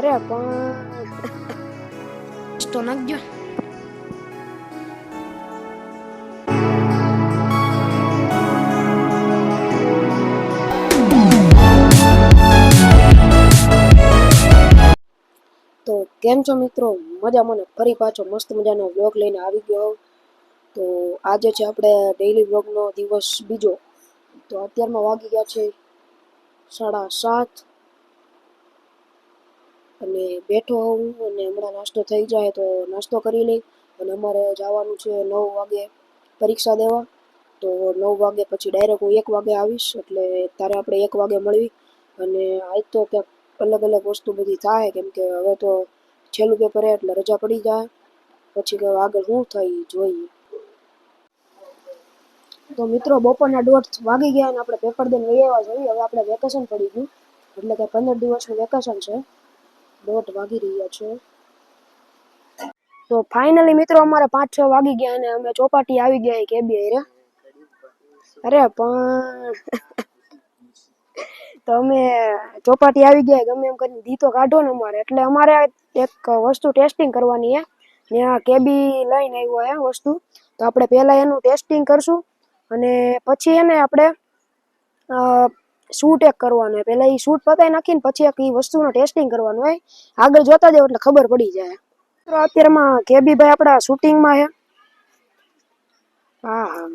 અરે પણ તો નાખજો તો કેમ છો મિત્રો? મજા મને ફરી પાછો મસ્ત મજાનો વ્લોગ લઈને આવી ગયો તો આજે છે આપણે ડેઈલી વ્લોગનો દિવસ બીજો. તો અત્યારમાં વાગી ગયા છે સાડા સાત. અને બેઠો હોઉં અને હમણાં નાસ્તો થઈ જાય તો નાસ્તો કરી લઈ. અને અમારે જવાનું છે નવ વાગે પરીક્ષા દેવા. તો નવ વાગે પછી ડાયરેક્ટ હું એક વાગે આવીશ એટલે તારે આપણે એક વાગે મળવી. અને આજ તો ક્યાંક અલગ અલગ વસ્તુ બધી થાય, કેમ કે હવે તો છેલ્લું પેપર એટલે રજા પડી જાય. પછી કે આગળ શું થાય ઈ જોઈએ. તો મિત્રો બપોરના દોઢ વાગી ગયા અને આપણે પેપર દઈને લઈ આવવા જોઈએ હવે આપણે વેકેશન પડી ગયું. એટલે કે પંદર દિવસનું વેકેશન છે. દોઢ વાગી રહ્યા છે. તો ફાઇનલી મિત્રો અમારે પાંચ છ વાગી ગયા અને અમે ચોપાટી આવી ગયા કે બે અરે પણ તો અમે ચોપાટી આવી ગયા ગમે એમ કરીને દીતો કાઢો ને અમારે. એટલે અમારે એક વસ્તુ ટેસ્ટિંગ કરવાની છે. આ કેબી લઈને આવ્યો હે વસ્તુ. તો આપણે પહેલાં એનું ટેસ્ટિંગ કરશું. અને પછી એને આપણે શૂટ એક કરવાનું હોય, પહેલાં એ શૂટ પતાવી નાખીને પછી એક એ વસ્તુનું ટેસ્ટિંગ કરવાનું હોય. આગળ જોતા જાવ એટલે ખબર પડી જાય. અત્યારમાં કેબી ભાઈ આપણા શૂટિંગમાં છે. હા હા.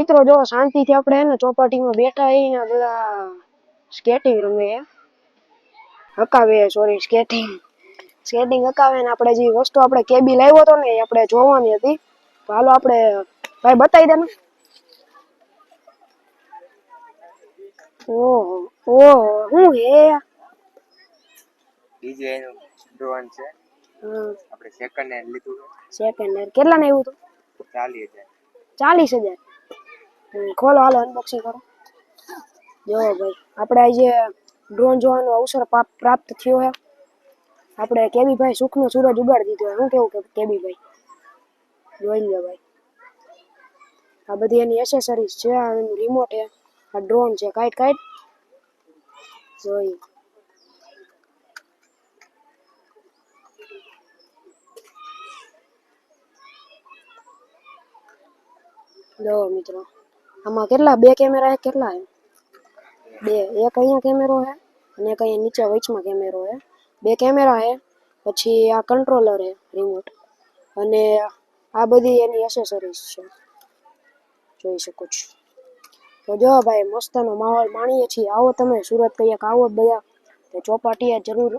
મિત્રો જો શાંતિથી આપણે હે ને ચોપાટીમાં બેઠા બધા સ્કેટિંગ રમે હકાવે સોરી સ્કેટિંગ સ્કેટિંગ હકાવે ને આપણે જે વસ્તુ આપણે કેબી લાવ્યો હતો ને એ આપણે જોવાની હતી. હાલો આપણે ભાઈ બતાવી દે ને. ઓહો ઓહો શું હે? બીજું એનું ડ્રોન છે. આપણે સેકન્ડ હેન્ડ લીધું સેકન્ડ હેન્ડ કેટલા ને એવું હતું? ચાલીસ હજાર. ચાલીસ હજાર? હમ, ખોલો, હાલો અનબોક્સિંગ કરો. જો ભાઈ, આપણે આજે ડ્રોન જોવાનો અવસર પ્રાપ્ત થયો છે આપણે કેબી ભાઈ સુખનો સૂરજ ઉગાડી દીધો શું કેવું કે કેબી ભાઈ જોઈ લો ભાઈ. આ બધી એની એસેસરીઝ છે, આ એનું રિમોટ છે, આ ડ્રોન છે, કાઈટ કાઈટ. જોઈ. જો મિત્રો. આમાં કેટલા? બે કેમેરા હે? કેટલા હે બે. એક અહીંયા કેમેરો છે અને એક અહીંયા નીચે વચમાં કેમેરો હે. બે કેમેરા છે પછી આ કંટ્રોલર હે રિમોટ અને આ બધી એની એસેસરીઝ છે. જોઈ શકો છો. તો જો ભાઈ, મસ્તનો માહોલ માણીએ છીએ. આવો તમે, સુરત કંઈક આવો બધા. તો ચોપાટીએ જરૂર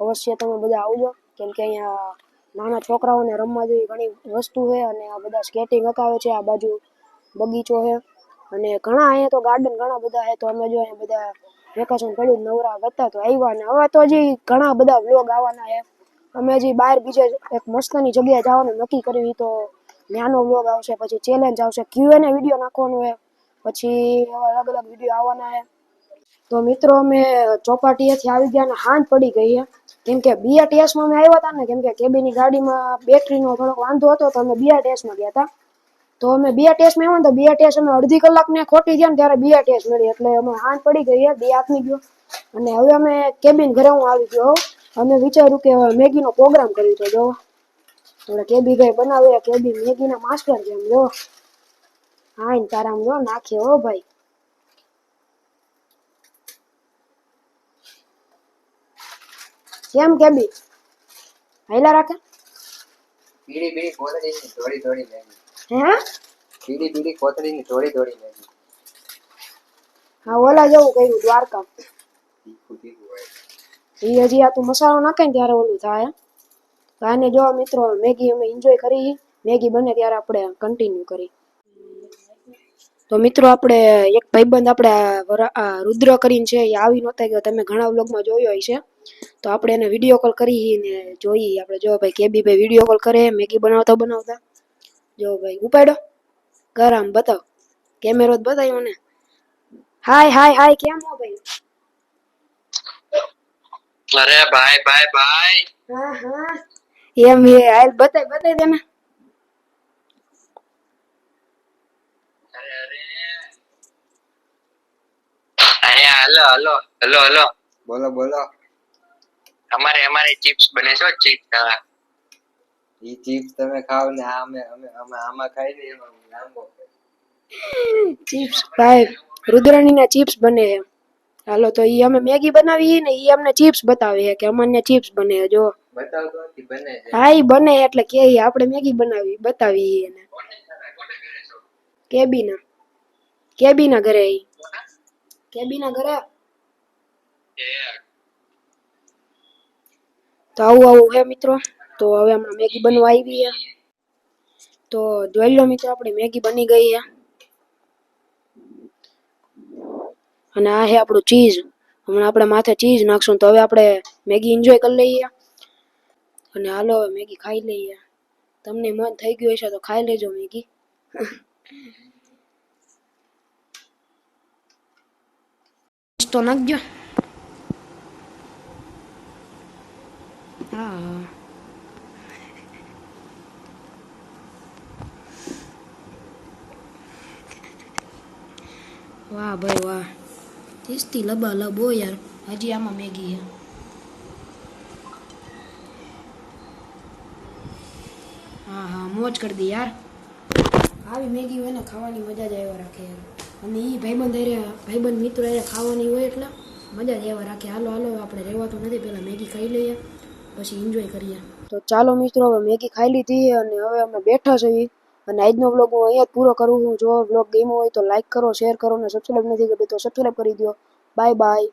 અવશ્ય તમે બધા આવજો. કેમ કે અહીંયા નાના છોકરાઓને રમવા જેવી ઘણી વસ્તુ છે અને આ બધા સ્કેટિંગ અકાવે છે. આ બાજુ બગીચો છે. અને ઘણા અહીંયા તો ગાર્ડન ઘણા બધા હે તો અમે જો અહીંયા બધા વેકેશન પડ્યું નવરા વધતા તો આવ્યા ને હવે તો હજી ઘણા બધા વ્લોગ આવવાના છે. અમે હજી બહાર બીજે એક મસ્તની જગ્યાએ જવાનું નક્કી કર્યું તો નાનો વ્લોગ આવશે, પછી ચેલેન્જ આવશે ક્યુએને વીડિયો નાખવાનો હોય પછી એવા અલગ અલગ વીડિયો આવવાના છે. તો મિત્રો અમે ચોપાટીએથી આવી ગયા ને હાંજ પડી ગઈ કેમ કે બીઆરટીએસમાં અમે આવ્યા હતા ને, કેમ કે કેબીની ગાડીમાં બેટરીનો થોડોક વાંધો હતો, તો અમે બીઆરટીએસમાં ગયા હતા. તો અમે બીઆરટીએસમાં આવ્યા ને તો ટેસ્ટ અમે અડધી કલાકને ખોટી ગયા ને ત્યારે ટેસ્ટ મળી. એટલે અમે હાથ પડી ગઈ બે આપી ગયો. અને હવે અમે કેબિન ઘરે હું આવી ગયો અમે વિચાર્યું કે હવે મેગીનો પ્રોગ્રામ કર્યો તો જો થોડા કેબી ગઈ બનાવે કેબી મેગીના માસ્ટર છે એમ જો હા ને તારા જો નાખે હો ભાઈ. કેમ કેબી હાઈલા રાખે? પીડી બીડી કોથળીની દોડી થોડી લેવી હે? પીડી બીડી કોથળીની દોડી દોડી લેવી હા ઓલા જેવું કર્યું દ્વારકા. એ હજી આ તું મસાલો નાખે ને ત્યારે ઓલું થાય. તો આને જો મિત્રો મેગી અમે એન્જોય કરી. મેગી બને ત્યારે આપણે કન્ટિન્યુ કરી. તો મિત્રો આપણે એક ભાઈબંધ આપણે રુદ્ર કરીને છે એ આવી નહોતા ગયો. તમે ઘણા વ્લોગમાં જોયો હશે. તો આપણે એને વીડિયો કોલ કરી ને જોઈએ આપણે જો ભાઈ કેબી ભાઈ વીડિયો કોલ કરે મેગી બનાવતા બનાવતા. જો ભાઈ ઉપાડ્યો ગરમ બતાવ. કેમેરો બતાવ્યો ને. હાય હાય હાય કેમ હો ભાઈ? અરે ભાઈ ભાઈ ભાઈ. હા હા. એમ એ હાલ બતાય બતાય તને. અરે અરે. Hello hello hello hello hello. બોલો બોલો. અમારે અમારે ચિપ્સ બને છો ચિપ્સ ઈ ચિપ્સ તમે ખાવ ને આ અમે અમે અમે આમાં ખાઈ ને એમાં લાંબો ચિપ્સ ભાઈ રુદ્રાણી ના ચિપ્સ બને છે. હાલો તો ઈ અમે મેગી બનાવી ને ઈ અમને ચિપ્સ બતાવે છે કે અમને ચિપ્સ બને જો. બતાવતો નથી બને હા ઈ બને એટલે કે આપણે મેગી બનાવી બતાવી એને. કેબીના કેબીના ઘરે ઈ. કેબીના ઘરે. તો આવું આવું હે મિત્રો. તો હવે હમણાં મેગી બનવા આવી છે તો જોઈ લો મિત્રો, આપણી મેગી બની ગઈ છે અને આ છે આપણું ચીઝ. હમણાં આપણે માથે ચીઝ નાખશું તો હવે આપણે મેગી એન્જોય કરી લઈએ. અને હાલો હવે મેગી ખાઈ લઈએ. તમને મન થઈ ગયું હશે તો ખાઈ લેજો મેગી. તો નાખજો. હા. વાહ ભાઈ વાહ. તીસતી લબા લબો યાર. હજી આમાં મેગી છે. હા હા, મોજ કરી દી યાર. આવી મેગી હોય ને ખાવાની મજા જ આવ્યા રાખે યાર. અને એ ભાઈબંધ હારે, ભાઈબંધ મિત્રો હારે ખાવાની હોય એટલે મજા જ આવ્યા રાખે. હાલો હાલો, આપણે રહેવાતું નથી, પહેલાં મેગી ખાઈ લઈએ. પછી એન્જોય કરીએ. તો ચાલો મિત્રો, હવે મેગી ખાઈ લીધી અને હવે અમે બેઠા છીએ. અને આજનો બ્લોગ હું અહીંયા જ પૂરો કરું છું. જો બ્લોગ ગમ્યો હોય તો લાઇક કરો શેર કરો અને સબસ્ક્રાઈબ નથી કર્યું તો સબસ્ક્રાઈબ કરી દો બાય બાય